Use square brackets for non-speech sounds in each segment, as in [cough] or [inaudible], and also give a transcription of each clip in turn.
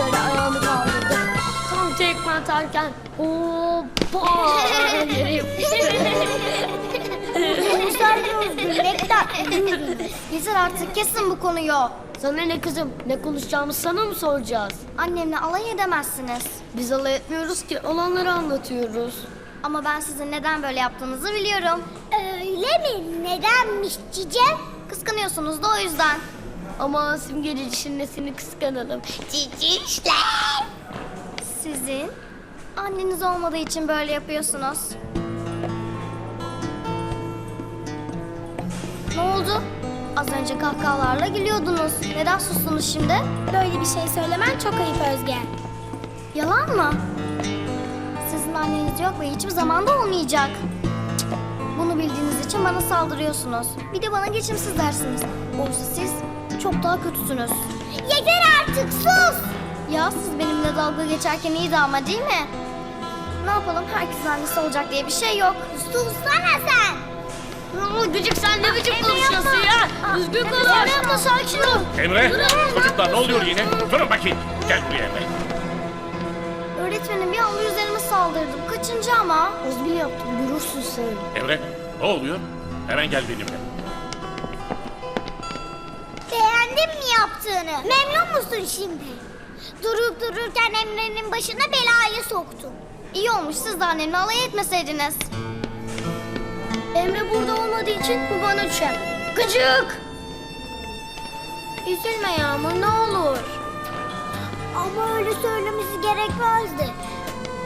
şöyle ayağını kaldırdı. Tam tekme atarken hoppa yere yapıştı. Gösteriyoruz gülmekten. Yeter artık kesin bu konuyu. Sana ne kızım? Ne konuşacağımızı sana mı soracağız? Annemle alay edemezsiniz. Biz alay etmiyoruz ki olanları anlatıyoruz. Ama ben sizin neden böyle yaptığınızı biliyorum. Öyle mi? Nedenmiş cice? Kıskanıyorsunuz da o yüzden. Ama simgeci nesini kıskanalım. Cicişler. Sizin anneniz olmadığı için böyle yapıyorsunuz. Ne oldu? Az önce kahkahalarla gülüyordunuz. Neden sustunuz şimdi? Böyle bir şey söylemen çok ayıp Özge. Yalan mı? Sizin anneniz yok ve hiçbir zaman da olmayacak. Bunu bildiğiniz için bana saldırıyorsunuz. Bir de bana geçimsiz dersiniz. Oysa siz çok daha kötüsünüz. Yeter artık sus. Ya siz benimle dalga geçerken iyiydi ama değil mi? Ne yapalım herkesin annesi olacak diye bir şey yok. Sussana sen. Gıcık sen ne biçim konuşuyorsun ya? Düzgün konuş. Emre yapma sakin ol. Emre, çocuklar ne oluyor yine? Durun bakayım. Gel buraya Emre. Öğretmenim bir anda üzerime saldırdım. Kaçıncı ama? Az bile yaptım görürsün sen. Emre, ne oluyor? Hemen gel benimle. Beğendin mi yaptığını? Memnun musun şimdi? Durup dururken Emre'nin başına belayı soktun. İyi olmuş siz de annemle alay etmeseydiniz. Emre burada olmadığı için bu bana düşer. Gıcık! Üzülme Yağmur ne olur. Ama öyle söylemesi gerekmezdi.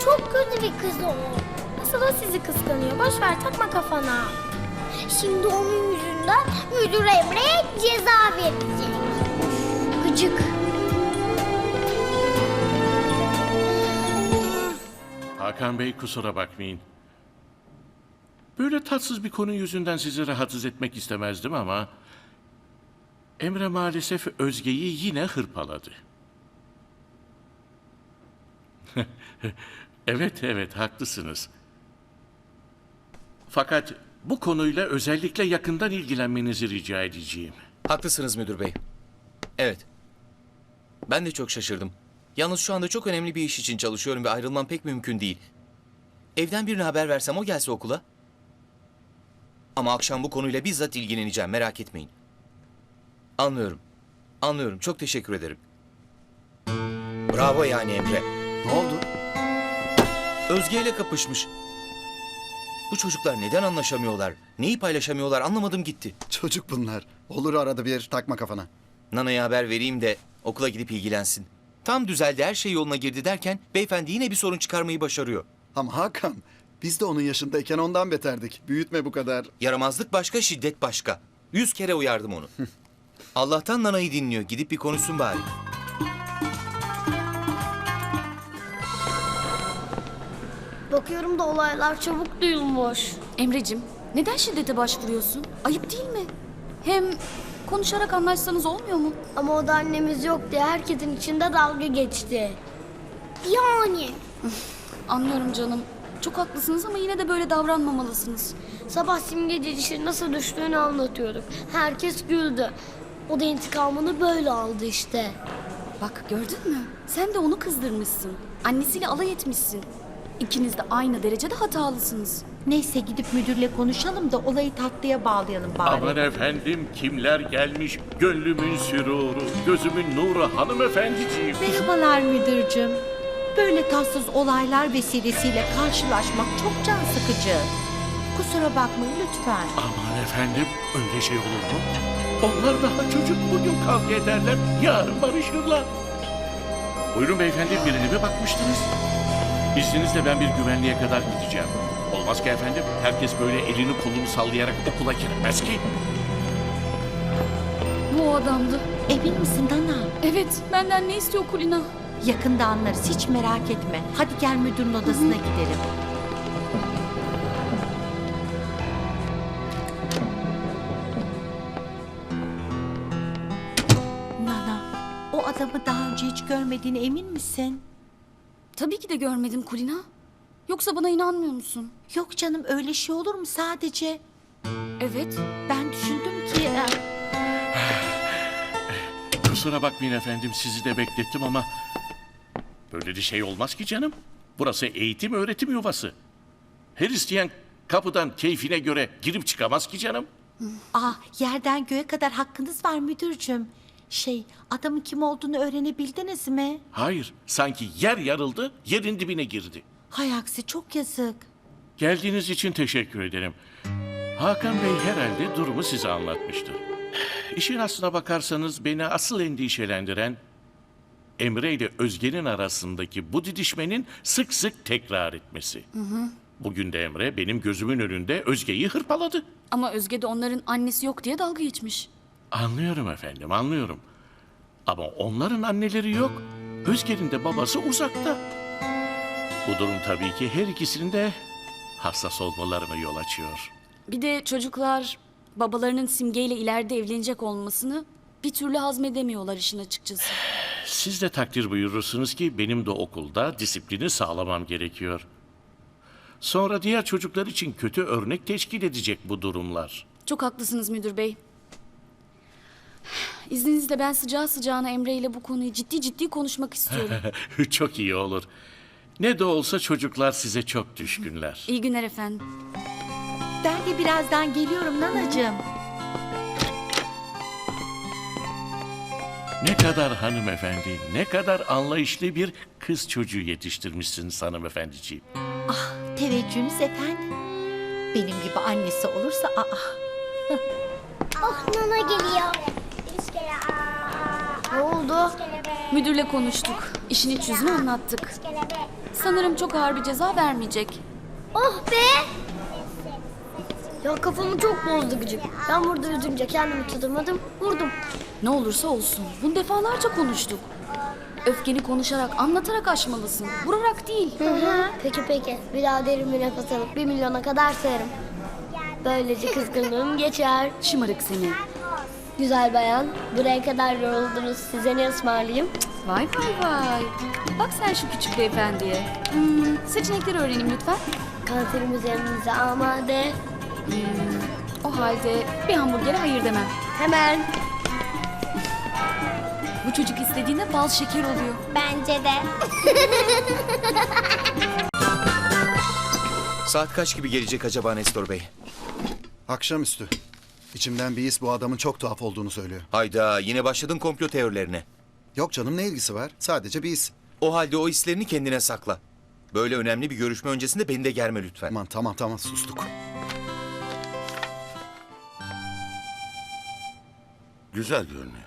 Çok kötü bir kız o. Nasıl da sizi kıskanıyor. Boş ver takma kafana. Şimdi onun yüzünden müdür Emre'ye ceza verecek. Gıcık. Hakan Bey kusura bakmayın. Böyle tatsız bir konu yüzünden sizi rahatsız etmek istemezdim ama... Emre maalesef Özge'yi yine hırpaladı. [laughs] evet evet haklısınız. Fakat bu konuyla özellikle yakından ilgilenmenizi rica edeceğim. Haklısınız müdür bey. Evet. Ben de çok şaşırdım. Yalnız şu anda çok önemli bir iş için çalışıyorum ve ayrılmam pek mümkün değil. Evden birine haber versem o gelse okula. Ama akşam bu konuyla bizzat ilgileneceğim merak etmeyin. Anlıyorum. Anlıyorum. Çok teşekkür ederim. Bravo yani Emre. Ne oldu? Özge ile kapışmış. Bu çocuklar neden anlaşamıyorlar? Neyi paylaşamıyorlar anlamadım gitti. Çocuk bunlar. Olur arada bir takma kafana. Nana'ya haber vereyim de okula gidip ilgilensin. Tam düzeldi her şey yoluna girdi derken beyefendi yine bir sorun çıkarmayı başarıyor. Ama Hakan biz de onun yaşındayken ondan beterdik. Büyütme bu kadar. Yaramazlık başka, şiddet başka. Yüz kere uyardım onu. [laughs] Allah'tan Nana'yı dinliyor. Gidip bir konuşsun bari. Bakıyorum da olaylar çabuk duyulmuş. Emrecim, neden şiddete başvuruyorsun? Ayıp değil mi? Hem konuşarak anlaşsanız olmuyor mu? Ama o da annemiz yok diye herkesin içinde dalga geçti. Yani. Anlıyorum canım. Çok haklısınız ama yine de böyle davranmamalısınız. Sabah simgeci dişi nasıl düştüğünü anlatıyorduk. Herkes güldü. O da intikamını böyle aldı işte. Bak gördün mü? Sen de onu kızdırmışsın. Annesiyle alay etmişsin. İkiniz de aynı derecede hatalısınız. Neyse gidip müdürle konuşalım da olayı tatlıya bağlayalım bari. Aman efendim kimler gelmiş gönlümün süruru, gözümün nuru hanımefendiciğim. Merhabalar müdürcüm. Böyle tatsız olaylar vesilesiyle karşılaşmak çok can sıkıcı. Kusura bakmayın lütfen. Aman efendim öyle şey olur mu? Onlar daha çocuk bugün kavga ederler, yarın barışırlar. Buyurun beyefendi birine mi bakmıştınız? İzninizle ben bir güvenliğe kadar gideceğim. Olmaz ki efendim, herkes böyle elini kolunu sallayarak okula girmez ki. Bu o adamdı. Emin misin Nana? Evet, benden ne istiyor Kulina? Yakında anlarız hiç merak etme. Hadi gel müdürün odasına gidelim. Nana, o adamı daha önce hiç görmediğine emin misin? Tabii ki de görmedim Kulina. Yoksa bana inanmıyor musun? Yok canım öyle şey olur mu sadece? Evet. Ben düşündüm ki... e, Kusura bakmayın efendim, sizi de beklettim ama Böyle bir şey olmaz ki canım. Burası eğitim öğretim yuvası. Her isteyen kapıdan keyfine göre girip çıkamaz ki canım. Ah yerden göğe kadar hakkınız var müdürcüm. Şey adamın kim olduğunu öğrenebildiniz mi? Hayır, sanki yer yarıldı, yerin dibine girdi. Hay aksi çok yazık. Geldiğiniz için teşekkür ederim. Hakan Bey herhalde durumu size anlatmıştır. İşin aslına bakarsanız beni asıl endişelendiren Emre ile Özge'nin arasındaki bu didişmenin sık sık tekrar etmesi. Bugün de Emre benim gözümün önünde Özge'yi hırpaladı. Ama Özge de onların annesi yok diye dalga geçmiş. Anlıyorum efendim, anlıyorum. Ama onların anneleri yok. Özge'nin de babası uzakta. Bu durum tabii ki her ikisinin de hassas olmalarına yol açıyor. Bir de çocuklar babalarının simgeyle ileride evlenecek olmasını bir türlü hazmedemiyorlar işin açıkçası. Siz de takdir buyurursunuz ki benim de okulda disiplini sağlamam gerekiyor. Sonra diğer çocuklar için kötü örnek teşkil edecek bu durumlar. Çok haklısınız müdür bey. İzninizle ben sıcağı sıcağına Emre ile bu konuyu ciddi ciddi konuşmak istiyorum. [laughs] Çok iyi olur. Ne de olsa çocuklar size çok düşkünler. İyi günler efendim. Ben de birazdan geliyorum nanacığım. Ne kadar hanımefendi, ne kadar anlayışlı bir kız çocuğu yetiştirmişsiniz hanımefendiciğim. Teveccühünüz efendim. Benim gibi annesi olursa aa. Oh Nana geliyor. Ne oldu? Müdürle konuştuk. İşin iç yüzünü anlattık. Sanırım çok ağır bir ceza vermeyecek. Oh be. Ya kafamı çok bozdu gıcık. Ben burada üzünce kendimi tutamadım, vurdum. Ne olursa olsun. Bunu defalarca konuştuk. Öfkeni konuşarak, anlatarak aşmalısın. Vurarak değil. Peki peki. Bir daha derin bir nefes alıp bir milyona kadar sayarım. Böylece kızgınlığım geçer. Şımarık seni. Güzel bayan, buraya kadar yoruldunuz. Size ne ısmarlayayım? Vay vay vay. Bak sen şu küçük beyefendiye. Hmm, seçenekleri öğreneyim lütfen. Kanserimiz yanınıza amade. O halde bir hamburgere hayır demem. Hemen. Bu çocuk istediğinde bal şeker oluyor. Bence de. Saat kaç gibi gelecek acaba Nestor Bey? Akşamüstü. İçimden bir his bu adamın çok tuhaf olduğunu söylüyor. Hayda yine başladın komplo teorilerine. Yok canım ne ilgisi var? Sadece bir his. O halde o hislerini kendine sakla. Böyle önemli bir görüşme öncesinde beni de germe lütfen. Aman tamam tamam sustuk. Güzel görünüyor.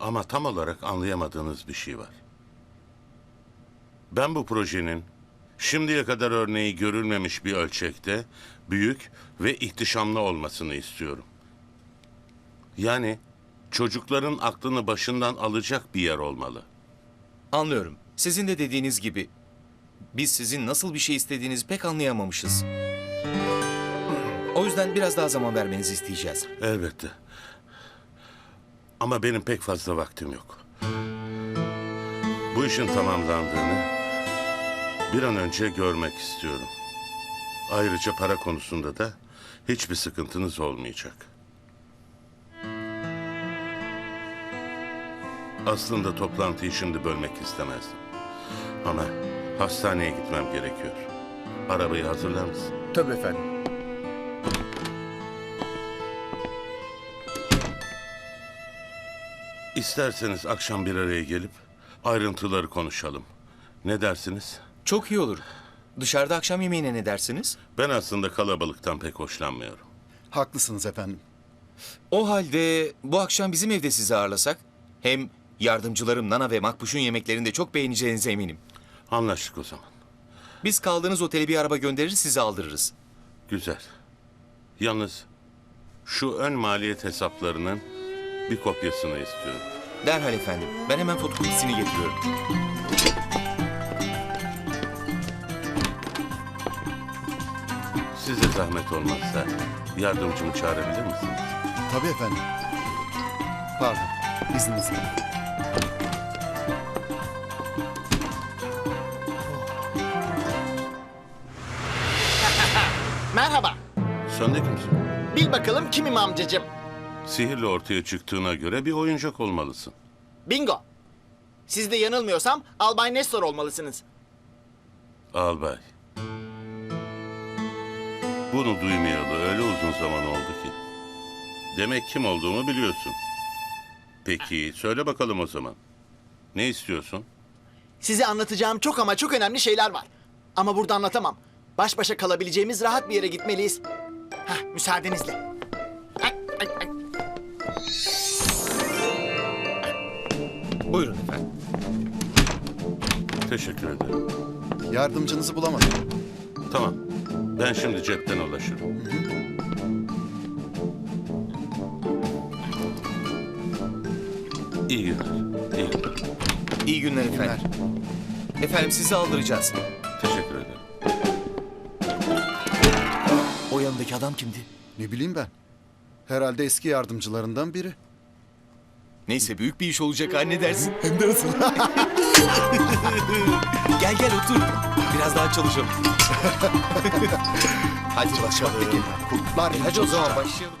Ama tam olarak anlayamadığınız bir şey var. Ben bu projenin şimdiye kadar örneği görülmemiş bir ölçekte büyük ve ihtişamlı olmasını istiyorum. Yani çocukların aklını başından alacak bir yer olmalı. Anlıyorum. Sizin de dediğiniz gibi biz sizin nasıl bir şey istediğinizi pek anlayamamışız. O yüzden biraz daha zaman vermenizi isteyeceğiz. Elbette. Ama benim pek fazla vaktim yok. Bu işin tamamlandığını bir an önce görmek istiyorum. Ayrıca para konusunda da hiçbir sıkıntınız olmayacak. Aslında toplantıyı şimdi bölmek istemezdim. Ama hastaneye gitmem gerekiyor. Arabayı hazırlar mısın? Tabii efendim. İsterseniz akşam bir araya gelip ayrıntıları konuşalım. Ne dersiniz? Çok iyi olur. Dışarıda akşam yemeğine ne dersiniz? Ben aslında kalabalıktan pek hoşlanmıyorum. Haklısınız efendim. O halde bu akşam bizim evde sizi ağırlasak hem yardımcılarım Nana ve Makbuş'un yemeklerini de çok beğeneceğinize eminim. Anlaştık o zaman. Biz kaldığınız otele bir araba gönderir sizi aldırırız. Güzel. Yalnız şu ön maliyet hesaplarının bir kopyasını istiyorum. Derhal efendim. Ben hemen fotokopisini getiriyorum. Size zahmet olmazsa yardımcımı çağırabilir misiniz? Tabii efendim. Pardon. İzninizle. [laughs] Merhaba. Sen de kimsin? Bil bakalım kimim amcacığım. Sihirle ortaya çıktığına göre bir oyuncak olmalısın. Bingo. Siz de yanılmıyorsam Albay Nestor olmalısınız. Albay. Bunu duymayalı öyle uzun zaman oldu ki. Demek kim olduğumu biliyorsun. Peki söyle bakalım o zaman. Ne istiyorsun? Size anlatacağım çok ama çok önemli şeyler var. Ama burada anlatamam. Baş başa kalabileceğimiz rahat bir yere gitmeliyiz. Heh, müsaadenizle. Ay, ay, ay. Buyurun efendim. Teşekkür ederim. Yardımcınızı bulamadım. Tamam. Ben şimdi cepten ulaşırım. İyi günler. İyi günler. İyi günler efendim. Efendim sizi aldıracağız. Teşekkür ederim. O yanındaki adam kimdi? Ne bileyim ben. Herhalde eski yardımcılarından biri. Neyse büyük bir iş olacak anne dersin. Hem de nasıl? [laughs] [laughs] gel gel otur. Biraz daha çalışalım. [laughs] hadi bakalım. Kurtlar Hadi o zaman başlayalım.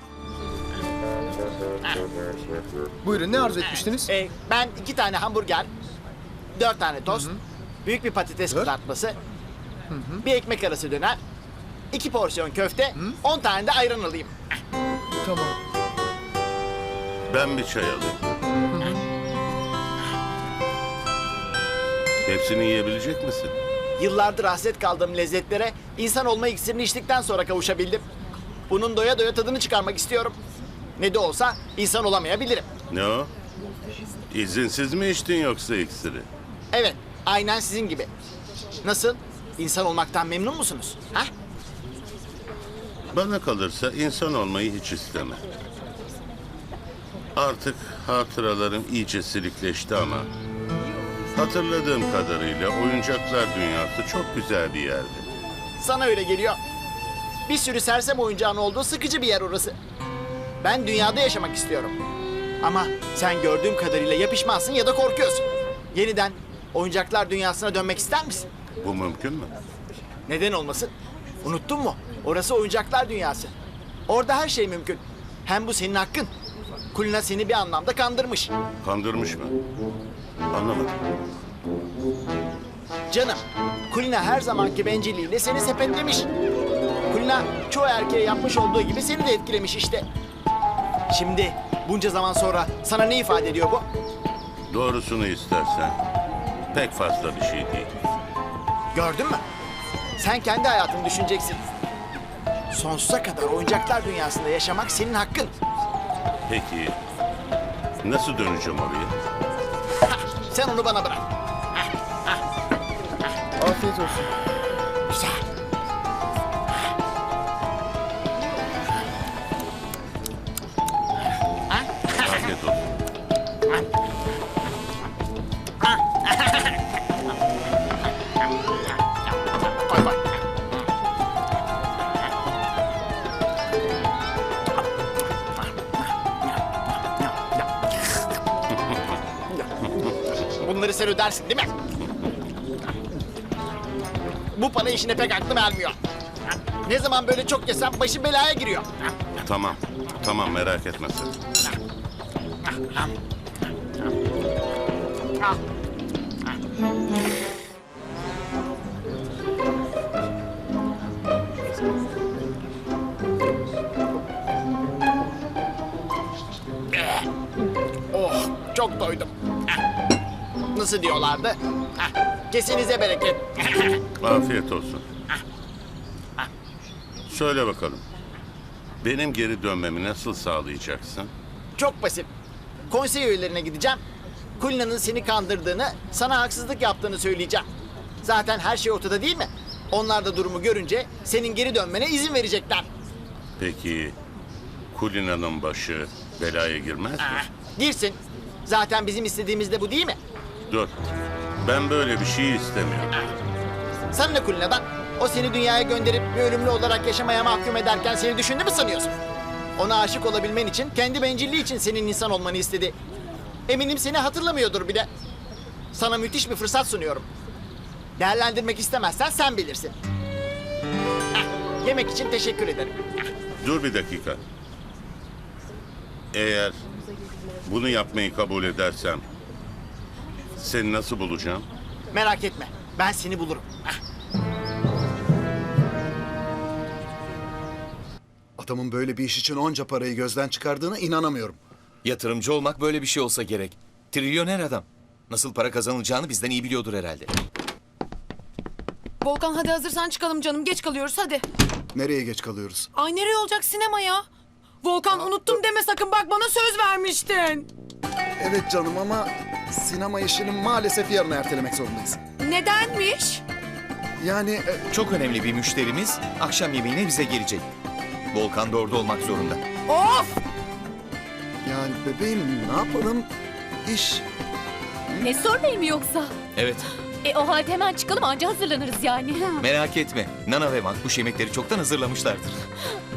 Buyurun ne arzu etmiştiniz? Ee, ben iki tane hamburger, dört tane tost, büyük bir patates kızartması, bir ekmek arası döner, iki porsiyon köfte, on tane de ayran alayım. Tamam. Ben bir çay alayım. Hepsini yiyebilecek misin? Yıllardır hasret kaldığım lezzetlere insan olma iksirini içtikten sonra kavuşabildim. Bunun doya doya tadını çıkarmak istiyorum. Ne de olsa insan olamayabilirim. Ne o? İzinsiz mi içtin yoksa iksiri? Evet, aynen sizin gibi. Nasıl? İnsan olmaktan memnun musunuz? Ha? Bana kalırsa insan olmayı hiç istemem. Artık hatıralarım iyice silikleşti ama... Hatırladığım kadarıyla oyuncaklar dünyası çok güzel bir yerdi. Sana öyle geliyor. Bir sürü sersem oyuncağın olduğu sıkıcı bir yer orası. Ben dünyada yaşamak istiyorum. Ama sen gördüğüm kadarıyla ya pişmansın ya da korkuyorsun. Yeniden oyuncaklar dünyasına dönmek ister misin? Bu mümkün mü? Neden olmasın? Unuttun mu? Orası oyuncaklar dünyası. Orada her şey mümkün. Hem bu senin hakkın. Kulina seni bir anlamda kandırmış. Kandırmış mı? Anlamadım. Canım, Kulina her zamanki bencilliğiyle seni sepetlemiş. Kulina çoğu erkeğe yapmış olduğu gibi seni de etkilemiş işte. Şimdi bunca zaman sonra sana ne ifade ediyor bu? Doğrusunu istersen pek fazla bir şey değil. Gördün mü? Sen kendi hayatını düşüneceksin. Sonsuza kadar oyuncaklar dünyasında yaşamak senin hakkın. Peki nasıl döneceğim oraya? Sen onu bana bırak. Afiyet olsun. Ödersin değil mi? Bu para işine pek aklım ermiyor. Ne zaman böyle çok yesem başım belaya giriyor. Tamam. Tamam merak etme sen. Oh çok doydum. Nasıl diyorlardı? Kesinize bereket. [laughs] Afiyet olsun. Söyle bakalım. Benim geri dönmemi nasıl sağlayacaksın? Çok basit. Konsey üyelerine gideceğim. Kulina'nın seni kandırdığını, sana haksızlık yaptığını söyleyeceğim. Zaten her şey ortada değil mi? Onlar da durumu görünce senin geri dönmene izin verecekler. Peki Kulina'nın başı belaya girmez mi? Girsin. Zaten bizim istediğimiz de bu değil mi? Dur. Ben böyle bir şey istemiyorum. Sana ne Kulina'dan? O seni dünyaya gönderip bir ölümlü olarak yaşamaya mahkum ederken seni düşündü mü sanıyorsun? Ona aşık olabilmen için, kendi bencilliği için senin insan olmanı istedi. Eminim seni hatırlamıyordur bile. Sana müthiş bir fırsat sunuyorum. Değerlendirmek istemezsen sen bilirsin. Heh, yemek için teşekkür ederim. Dur bir dakika. Eğer bunu yapmayı kabul edersem Seni nasıl bulacağım? Merak etme. Ben seni bulurum. Adamın böyle bir iş için onca parayı gözden çıkardığına inanamıyorum. Yatırımcı olmak böyle bir şey olsa gerek. Trilyoner adam. Nasıl para kazanılacağını bizden iyi biliyordur herhalde. Volkan hadi hazırsan çıkalım canım. Geç kalıyoruz hadi. Nereye geç kalıyoruz? Ay nereye olacak sinemaya? Volkan unuttum deme sakın bak bana söz vermiştin. Evet canım ama sinema işini maalesef yarına ertelemek zorundayız. Nedenmiş? Yani e, Çok önemli bir müşterimiz akşam yemeğine bize gelecek. Volkan da orada olmak zorunda. Of! yani bebeğim ne yapalım? İş Ne sormayayım yoksa? Evet, E o halde hemen çıkalım anca hazırlanırız yani. [laughs] merak etme. Nana ve Makbuş yemekleri çoktan hazırlamışlardır.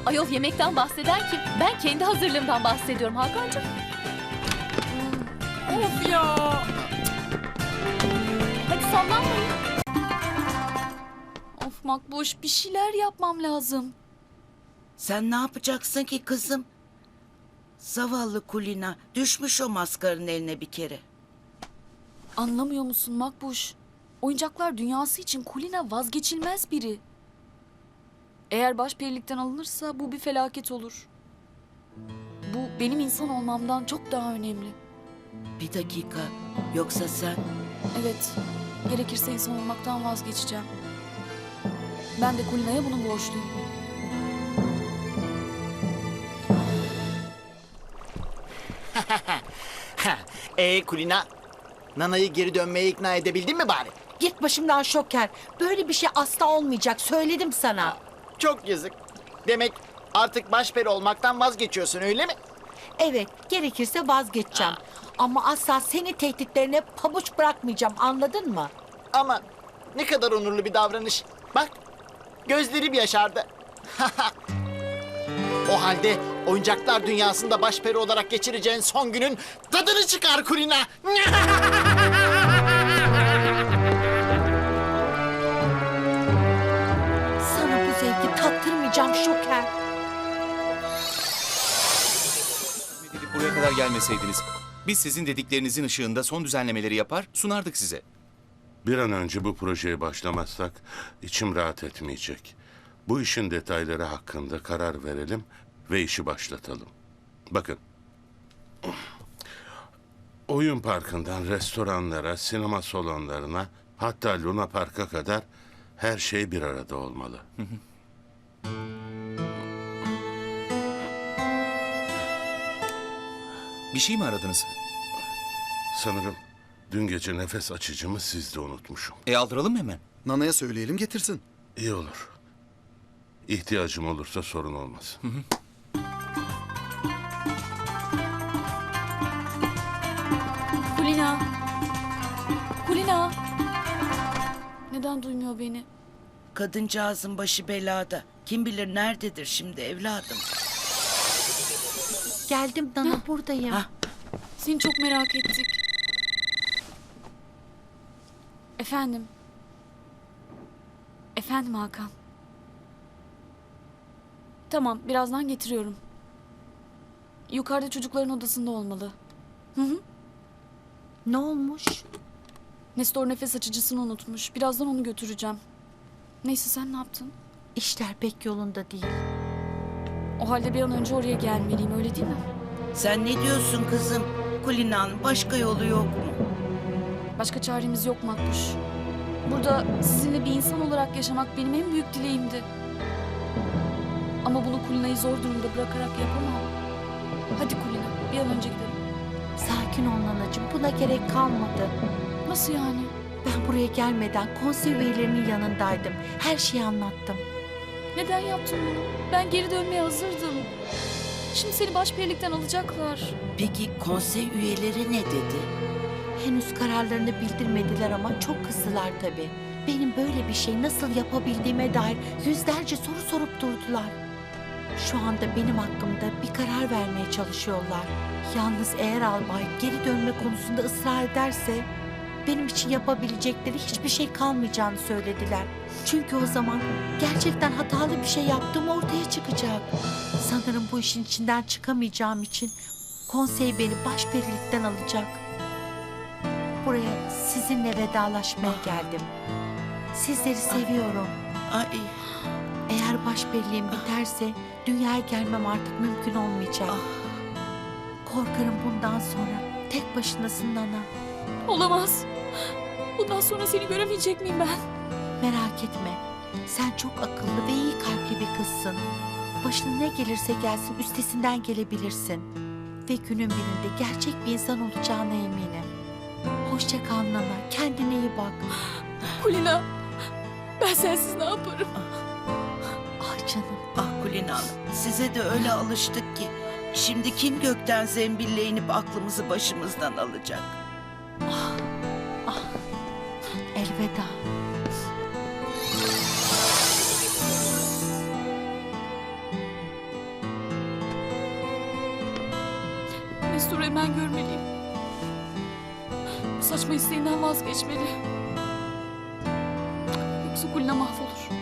Ayol yemekten bahseden kim? Ben kendi hazırlığımdan bahsediyorum Hakan'cığım. Of ya! Hadi sallanmayın. Of Makbuş bir şeyler yapmam lazım. Sen ne yapacaksın ki kızım? Zavallı Kulina düşmüş o maskarın eline bir kere. Anlamıyor musun Makbuş? Oyuncaklar dünyası için Kulina vazgeçilmez biri. Eğer başperilikten alınırsa bu bir felaket olur. Bu benim insan olmamdan çok daha önemli. Bir dakika. Yoksa sen Evet, gerekirse insan olmaktan vazgeçeceğim. Ben de Kulina'ya bunu borçluyum. Ee [laughs] Kulina, Nana'yı geri dönmeye ikna edebildin mi bari? Git başımdan şoker. Böyle bir şey asla olmayacak. Söyledim sana. Çok yazık. Demek artık başperi olmaktan vazgeçiyorsun öyle mi? Evet, gerekirse vazgeçeceğim. Ama asla senin tehditlerine pabuç bırakmayacağım. Anladın mı? Ama ne kadar onurlu bir davranış. Bak, gözlerim yaşardı. [laughs] o halde oyuncaklar dünyasında başperi olarak geçireceğin son günün tadını çıkar Kulina. [laughs] Sana bu zevki tattırmayacağım şoker. Buraya kadar gelmeseydiniz. Biz sizin dediklerinizin ışığında son düzenlemeleri yapar, sunardık size. Bir an önce bu projeye başlamazsak içim rahat etmeyecek. Bu işin detayları hakkında karar verelim ve işi başlatalım. Bakın. Oyun parkından restoranlara, sinema salonlarına, hatta Luna Park'a kadar her şey bir arada olmalı. [laughs] Bir şey mi aradınız? Sanırım dün gece nefes açıcımı sizde unutmuşum. E aldıralım mı hemen? Nana'ya söyleyelim getirsin. İyi olur. İhtiyacım olursa sorun olmaz. Kulina! Kulina! Neden duymuyor beni? kadıncağızın başı belada. Kim bilir nerededir şimdi evladım. Geldim Nana buradayım. Hah. Seni çok merak ettik. Efendim? Efendim Hakan? Tamam, birazdan getiriyorum. Yukarıda çocukların odasında olmalı. Hı hı. Ne olmuş? Nestor nefes açıcısını unutmuş. Birazdan onu götüreceğim. Neyse sen ne yaptın? İşler pek yolunda değil. O halde bir an önce oraya gelmeliyim öyle değil mi? Sen ne diyorsun kızım? Kulina'nın başka yolu yok mu? Başka çaremiz yok Makbuş. Burada sizinle bir insan olarak yaşamak benim en büyük dileğimdi. Ama bunu Kulina'yı zor durumda bırakarak yapamam. Hadi Kulina bir an önce gidelim. Sakin ol Nanacığım. Buna gerek kalmadı. Nasıl yani? Ben buraya gelmeden konsey üyelerinin yanındaydım. Her şeyi anlattım. Neden yaptın bunu? Ben geri dönmeye hazırdım. Şimdi seni başperilikten alacaklar. Peki konsey üyeleri ne dedi? Henüz kararlarını bildirmediler ama çok kızdılar tabii. Benim böyle bir şey nasıl yapabildiğime dair yüzlerce soru sorup durdular. Şu anda benim hakkımda bir karar vermeye çalışıyorlar. Yalnız eğer albay geri dönme konusunda ısrar ederse benim için yapabilecekleri hiçbir şey kalmayacağını söylediler. Çünkü o zaman gerçekten hatalı bir şey yaptığım ortaya çıkacak. Sanırım bu işin içinden çıkamayacağım için konsey beni başperilikten alacak. Buraya sizinle vedalaşmaya geldim. Sizleri seviyorum. Ay, Eğer başperiğim biterse dünyaya gelmem artık mümkün olmayacak. Korkarım bundan sonra tek başınasın Nana. Olamaz. Bundan sonra seni göremeyecek miyim ben? Merak etme. Sen çok akıllı ve iyi kalpli bir kızsın. Başına ne gelirse gelsin üstesinden gelebilirsin. Ve günün birinde gerçek bir insan olacağına eminim. Hoşça kal Nana. Kendine iyi bak. Kulina, ben sensiz ne yaparım? Ah canım. ah Kulina Hanım. Size de öyle alıştık ki. Şimdi kim gökten zembille inip aklımızı başımızdan alacak? Elveda. Mesut'u hemen görmeliyim. Bu saçma isteğinden vazgeçmeli. Yoksa Kulina mahvolur.